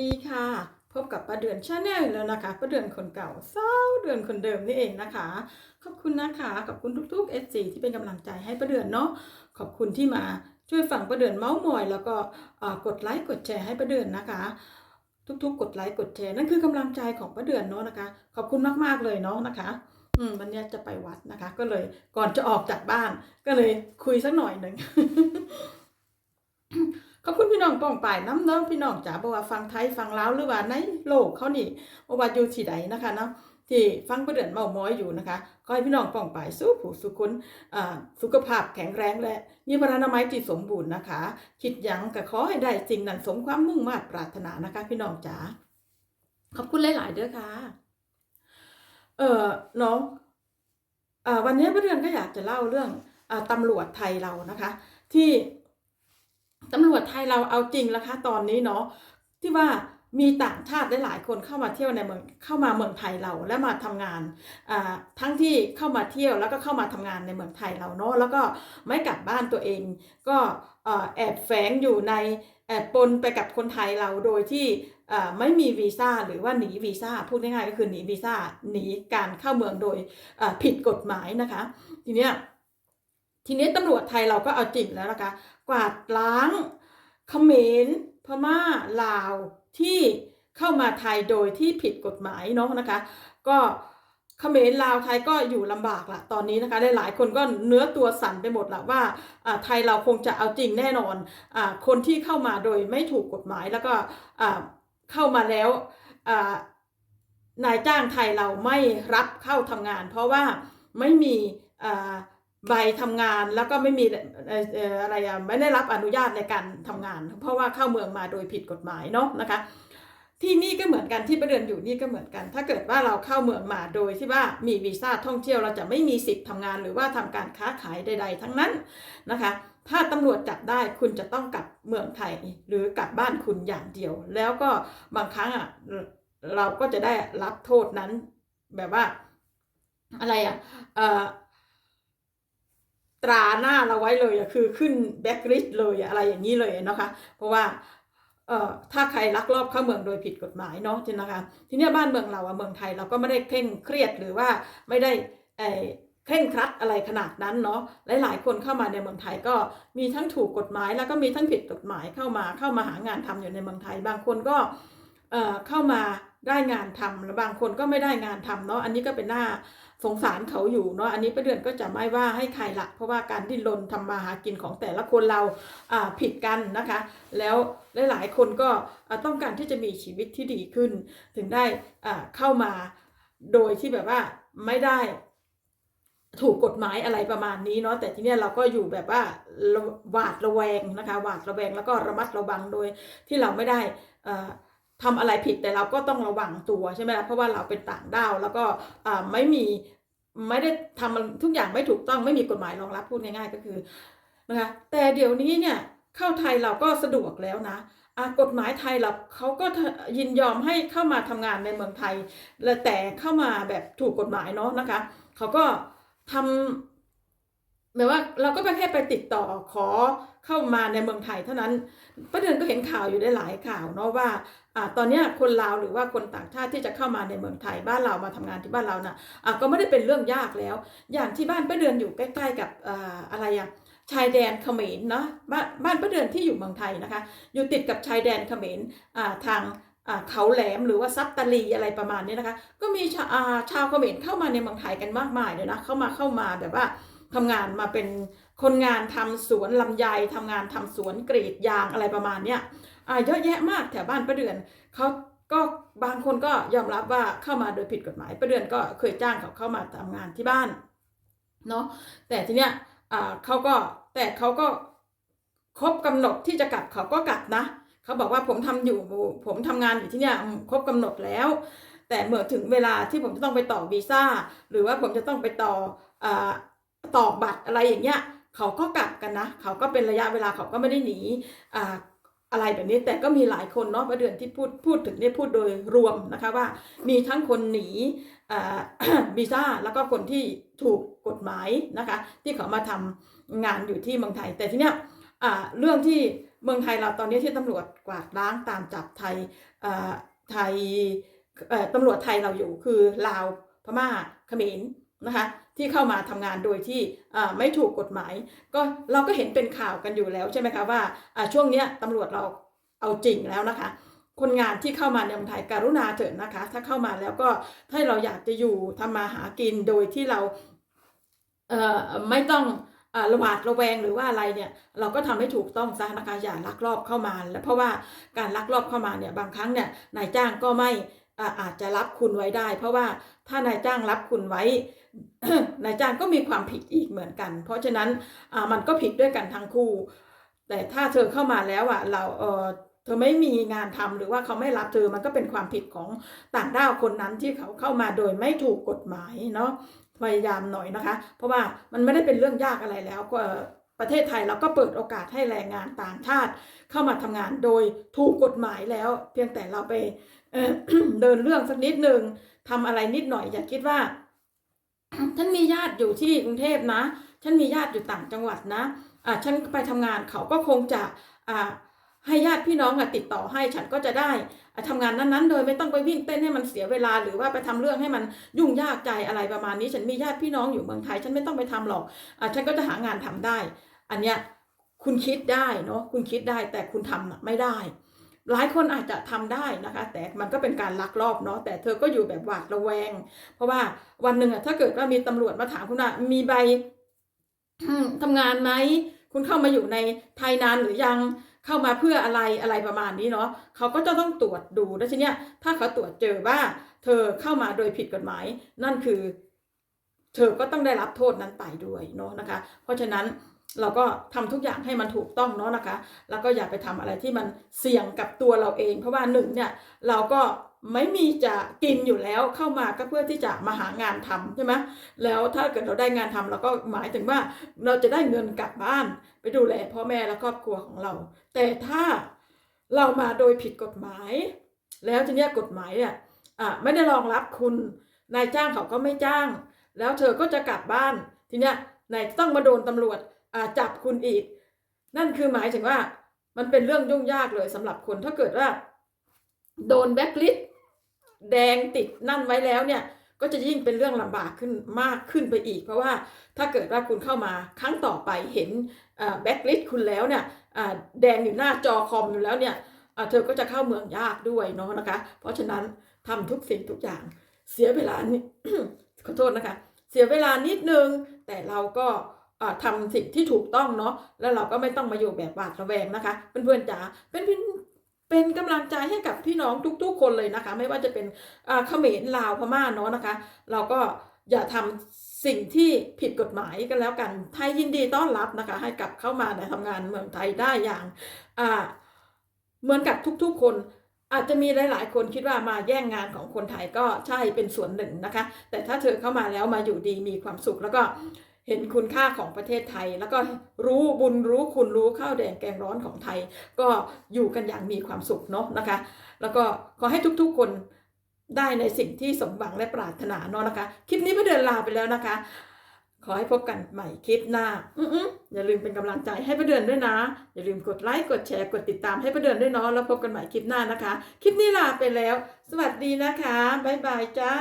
ดีค่ะ พบกับป้าเดือนชาแนลแล้วนะคะป้าเดือนคนเก่าเศร้าเดือนคนเดิมนี่เองนะคะ ขอบคุณนะคะขอบคุณทุกๆ FC ที่เป็นกำลังใจให้ป้าเดือนเนาะขอบคุณที่มาช่วยฟังป้าเดือนเมาส์มอย แล้วก็กดไลค์กดแชร์ให้ป้าเดือนนะคะ ทุกๆ กดไลค์กดแชร์นั่นคือกำลังใจของป้าเดือนเนาะนะคะ ขอบคุณมากๆเลยเนาะนะคะอืมวันนี้จะไปวัดนะคะ ก็เลยก่อนจะออกจากบ้าน ก็เลยคุยสักหน่อยหนึ่ง ขอบคุณพี่น้อง ป้องป่ายน้ำเน้องพี่น้องจ๋าบอกว่าฟังไทยฟังลาวหรือว่าในโลกเขานี่บ่ว่าอยู่ที่ใดนะคะเนาะที่ฟังประเดินเมาม้อยอยู่นะคะ ก็ให้พี่น้องป้องป่ายสู้ผู้สุขคนอ่าสุขภาพแข็งแรงและมีพลานามัยที่สมบูรณ์นะคะ คิดยังก็ขอให้ได้สิ่งนั้นสมความมุ่งมา่ปรารถนานะคะ พี่น้องจ๋าขอบคุณหลายๆเด้อค่ะเออน้องอ่าวันนี้ประเดือนก็อยากจะเล่าเรื่องอาตำรวจไทยเรานะคะ ที่ ตำรวจไทยเราเอาจริงแล้วคะตอนนี้เนาะที่ว่ามีต่างชาติหลายคนเข้ามาเที่ยวในเมืองเข้ามาเมืองไทยเราและมาทำงานทั้งที่เข้ามาเที่ยวแล้วก็เข้ามาทำงานในเมืองไทยเราเนาะแล้วก็ไม่กลับบ้านตัวเอง ก็แอบแฝงอยู่ในแอบปนไปกับคนไทยเราโดยที่ไม่มีวีซ่าหรือว่าหนีวีซ่าพูดง่ายๆก็คือหนีวีซ่าหนีการเข้าเมืองโดยผิดกฎหมายนะคะ ทีเนี้ยทีนี้ตำรวจไทยเราก็เอาจริงแล้วนะคะ กวาดล้างเขมรพม่าลาวที่เข้ามาไทยโดยที่ผิดกฎหมายเนาะนะคะ ก็เขมรลาวไทยก็อยู่ลำบากละตอนนี้นะคะหลายๆคนก็เนื้อตัวสั่นไปหมดละว่าไทยเราคงจะเอาจริงแน่นอนอคนที่เข้ามาโดยไม่ถูกกฎหมายแล้วก็เข้ามาแล้วนายจ้างไทยเราไม่รับเข้าทำงาน เพราะว่าไม่มี ใบทำงานแล้วก็ไม่มีอะไรไม่ได้รับอนุญาตในการทำงาน เพราะว่าเข้าเมืองมาโดยผิดกฎหมายเนาะนะคะ ที่นี่ก็เหมือนกันที่ประเด็นอยู่นี่ก็เหมือนกัน ถ้าเกิดว่าเราเข้าเมืองมาโดยที่ว่ามีวีซ่าท่องเที่ยวเราจะไม่มีสิทธิ์ทำงานหรือว่าทำการค้าขายใด ๆ ทั้งนั้นนะคะ ถ้าตำรวจจับได้คุณจะต้องกลับเมืองไทยหรือกลับบ้านคุณอย่างเดียว แล้วก็บางครั้งอะเราก็จะได้รับโทษนั้นแบบว่าอะไรอะเอ่อ ตราหน้าเราไว้เลยอะคือขึ้นแบ็กลิสเลยอะไรอย่างนี้เลยนะคะ เพราะว่าเอ่อถ้าใครลักลอบเข้าเมืองโดยผิดกฎหมายเนาะทีนะคะ ทีนี้บ้านเมืองเราอะเมืองไทยเราก็ไม่ได้เคร่งเครียดหรือว่าไม่ได้ไอเคร่งครัดอะไรขนาดนั้นเนาะหลาย ๆ คนเข้ามาในเมืองไทยก็มีทั้งถูกกฎหมายแล้วก็มีทั้งผิดกฎหมายเข้ามาเข้ามาหางานทำอยู่ในเมืองไทย บางคนก็เอ่อเข้ามาได้งานทำแล้วบางคนก็ไม่ได้งานทำเนาะอันนี้ก็เป็นหน้าสงสารเขาอยู่เนาะอันนี้ประเดือนก็จะไม่ว่าให้ใครละเพราะว่าการดิ้นรนทำมาหากินของแต่ละคนเราผิดกันนะคะ แล้วหลายๆคนก็ต้องการที่จะมีชีวิตที่ดีขึ้น ถึงได้เข้ามาโดยที่แบบว่าไม่ได้ถูกกฎหมายอะไรประมาณนี้เนาะแต่ทีเนี้ยเราก็อยู่แบบว่าหวาดระแวงนะคะหวาดระแวงแล้วก็ระมัดระวังโดยที่เราไม่ได้อ่ ทำอะไรผิดแต่เราก็ต้องระวังตัวใช่ไหมล่ะเพราะว่าเราเป็นต่างด้าวแล้วก็ไม่มีไม่ได้ทำทุกอย่างไม่ถูกต้องไม่มีกฎหมายรองรับพูดง่ายๆก็คือนะคะแต่เดี๋ยวนี้เนี่ยเข้าไทยเราก็สะดวกแล้วนะกฎหมายไทยเราเขาก็ยินยอมให้เข้ามาทำงานในเมืองไทยแต่เข้ามาแบบถูกกฎหมายเนาะนะคะเขาก็ทำแบบว่าเราก็ไปแค่ไปติดต่อขอเข้ามาในเมืองไทยเท่านั้นประเด็นก็เห็นข่าวอยู่ได้หลายข่าวเนาะว่าอ่าตอนนี้คนลาวหรือว่าคนต่างชาติที่จะเข้ามาในเมืองไทยบ้านเรามาทำงานที่บ้านเรานะ่ะก็ไม่ได้เป็นเรื่องยากแล้ว อย่างที่บ้านประเดือนอยู่ใกล้ๆกับอ่าอะไรอะชายแดนเขมรเนาะบ้านบ้านประเดือนที่อยู่เมืองไทยนะคะ อยู่ติดกับชายแดนเขมรอ่าทางเขาแหลมหรือว่าซับตาลีอะไรประมาณนี้นะคะ ก็มีชาชาวเขมรเข้ามาในเมืองไทยกันมากมายเลยนะเข้ามาเข้ามาแบบว่า ทำงานมาเป็นคนงานทำสวนลำไยทำงานทำสวนกรีดยางอะไรประมาณเนี้ยอ่าเยอะแยะมากแถวบ้านประเดือนเขาก็บางคนก็ยอมรับว่าเข้ามาโดยผิดกฎหมายประเดือนก็เคยจ้างเขาเข้ามาทำงานที่บ้านเนาะแต่ทีเนี้ยเขาก็แต่เขาก็ครบกำหนดที่จะกลับเขาก็กลับนะเขาบอกว่าผมทำอยู่ผมทำงานอยู่ที่เนี้ยครบกำหนดแล้ว แต่เมื่อถึงเวลาที่ผมจะต้องไปต่อวีซ่าหรือว่าผมจะต้องไปต่ออ ตอกบัตรอะไรอย่างเงี้ยเขาก็กลับกันนะ เขาก็เป็นระยะเวลาเขาก็ไม่ได้หนีอ่าอะไรแบบนี้แต่ก็มีหลายคนเนาะประเดือนที่พูดพูดถึงเนี่ยพูดโดยรวมนะคะว่า มีทั้งคนหนีวีซ่าแล้วก็คนที่ถูกกฎหมายนะคะ ที่เขามาทำงานอยู่ที่เมืองไทย แต่ทีเนี้ยเรื่องที่เมืองไทยเราตอนนี้ที่ตำรวจกวาดล้างตามจับไทยไทยตำรวจไทยเราอยู่คือลาวพม่าเขมรนะคะ ที่เข้ามาทำงานโดยที่ไม่ถูกกฎหมาย ก็เราก็เห็นเป็นข่าวกันอยู่แล้วใช่ไหมคะว่าช่วงนี้ยตำรวจเราเอาจริงแล้วนะคะ คนงานที่เข้ามาในเมืองไทยการุณาเถิดนะคะ ถ้าเข้ามาแล้วก็ถ้าเราอยากจะอยู่ทำมาหากินโดยที่เราเไม่ต้องระหวาดระแวงหรือว่าอะไรเนี่ยเราก็ทำให้ถูกต้องซะนะคะอย่าลักลอบเข้ามา แล้วเพราะว่าการลักลอบเข้ามาเนี่ยบางครั้งเนี่ยนายจ้างก็ไม่ อาจจะรับคุณไว้ได้ เพราะว่าถ้านายจ้างรับคุณไว้ นายจ้างก็มีความผิดอีกเหมือนกัน เพราะฉะนั้นมันก็ผิดด้วยกันทั้งคู่ แต่ถ้าเธอเข้ามาแล้วอะเราเออเธอไม่มีงานทำหรือว่าเขาไม่รับเธอมันก็เป็นความผิดของต่างด้าวคนนั้นที่เขาเข้ามาโดยไม่ถูกกฎหมายเนาะพยายามหน่อยนะคะ เพราะว่ามันไม่ได้เป็นเรื่องยากอะไรแล้วก็ประเทศไทยเราก็เปิดโอกาสให้แรงงานต่างชาติเข้ามาทำงานโดยถูกกฎหมายแล้ว เพียงแต่เราไป เดินเรื่องสักนิดหนึ่งทำอะไรนิดหน่อย อย่าคิดว่าฉันมีญาติอยู่ที่กรุงเทพนะ ฉันมีญาติอยู่ต่างจังหวัดนะอ่าฉันไปทำงานเขาก็คงจะอ่าให้ญาติพี่น้องอะติดต่อให้ฉันก็จะได้อะทำงานนั้นๆ โดยไม่ต้องไปวิ่งเต้นให้มันเสียเวลา หรือว่าไปทำเรื่องให้มันยุ่งยากใจอะไรประมาณนี้ ฉันมีญาติพี่น้องอยู่เมืองไทย ฉันไม่ต้องไปทำหรอกอฉันก็จะหางานทำได้ อันเนี้ยคุณคิดได้เนาะคุณคิดได้แต่คุณทำไม่ได้ หลายคนอาจจะทำได้นะคะ แต่มันก็เป็นการลักลอบเนาะแต่เธอก็อยู่แบบหวาดระแวง เพราะว่าวันหนึ่งอะถ้าเกิดว่ามีตำรวจมาถามคุณว่ามีใบทำงานไหมคุณเข้ามาอยู่ในไทยนานหรือยังเข้ามาเพื่ออะไรอะไรประมาณนี้เนาะเขาก็จะต้องตรวจดูแล้วทีเนี้ยถ้าเขาตรวจเจอว่าเธอเข้ามาโดยผิดกฎหมาย นั่นคือ เธอก็ต้องได้รับโทษนั้นไปด้วยเนาะนะคะ เพราะฉะนั้น เราก็ทำทุกอย่างให้มันถูกต้องเนาะนะคะ แล้วก็อย่าไปทำอะไรที่มันเสี่ยงกับตัวเราเอง เพราะว่าหนึ่งเนี่ยเราก็ไม่มีจะกินอยู่แล้วเข้ามาก็เพื่อที่จะมาหางานทำใช่ไหมแล้วถ้าเกิดเราได้งานทำเราก็หมายถึงว่าเราจะได้เงินกลับบ้าน ไปดูแลพ่อแม่และครอบครัวของเรา แต่ถ้าเรามาโดยผิดกฎหมาย แล้วทีเนี้ยกฎหมายเนี่ยอะไม่ได้รองรับคุณนายจ้างเขาก็ไม่จ้าง แล้วเธอก็จะกลับบ้านทีเนี้ยนายต้องมาโดนตำรวจ จับคุณอีก นั่นคือหมายถึงว่ามันเป็นเรื่องยุ่งยากเลยสำหรับคนถ้าเกิดว่า โดนแบ็คลิสแดงติดนั่นไว้แล้วเนี่ยก็จะยิ่งเป็นเรื่องลำบากขึ้นมากขึ้นไปอีก เพราะว่าถ้าเกิดว่าคุณเข้ามาครั้งต่อไปเห็นแบ็คลิสคุณแล้วเนี่ยแดงอยู่หน้าจอคอมอยู่แล้วเนี่ยเธอก็จะเข้าเมืองยากด้วยเนาะนะคะ เพราะฉะนั้นทำทุกสิ่งทุกอย่างเสียเวลานิดขอโทษนะคะ เสียเวลานิดนึง แต่เราก็ ทำสิ่งที่ถูกต้องเนาะแล้วเราก็ไม่ต้องมาอยู่แบบหวาดระแวงนะคะ เพื่อนๆจ๋าเป็นเป็นเป็นกำลังใจให้กับพี่น้องทุก ๆ คนเลยนะคะ ไม่ว่าจะเป็นเขมรลาวพม่าเนาะนะคะ เราก็อย่าทำสิ่งที่ผิดกฎหมายกันแล้วกันไทยยินดีต้อนรับนะคะ ให้กลับเข้ามาในทำงานเมืองไทยได้อย่างเหมือนกับทุกๆคนอาจจะมีหลาย ๆ คนคิดว่ามาแย่งงานของคนไทยก็ใช่เป็นส่วนหนึ่งนะคะ แต่ถ้าเธอเข้ามาแล้วมาอยู่ดีมีความสุขแล้วก็ เห็นคุณค่าของประเทศไทย แล้วก็รู้บุญรู้คุณรู้ข้าวแดงแกงร้อนของไทย ก็อยู่กันอย่างมีความสุขเนาะนะคะ แล้วก็ขอให้ทุกๆคนได้ในสิ่งที่สมหวังและปรารถนาเนาะนะคะ คลิปนี้เพื่อเดินลาไปแล้วนะคะ ขอให้พบกันใหม่คลิปหน้าอืออย่าลืมเป็นกำลังใจให้ประเดือนด้วยนะ อย่าลืมกดไลค์กดแชร์กดติดตามให้ประเดือนด้วยเนาะแล้วพบกันใหม่คลิปหน้านะคะ คลิปนี้ลาไปแล้ว สวัสดีนะคะบ๊ายบายจ้า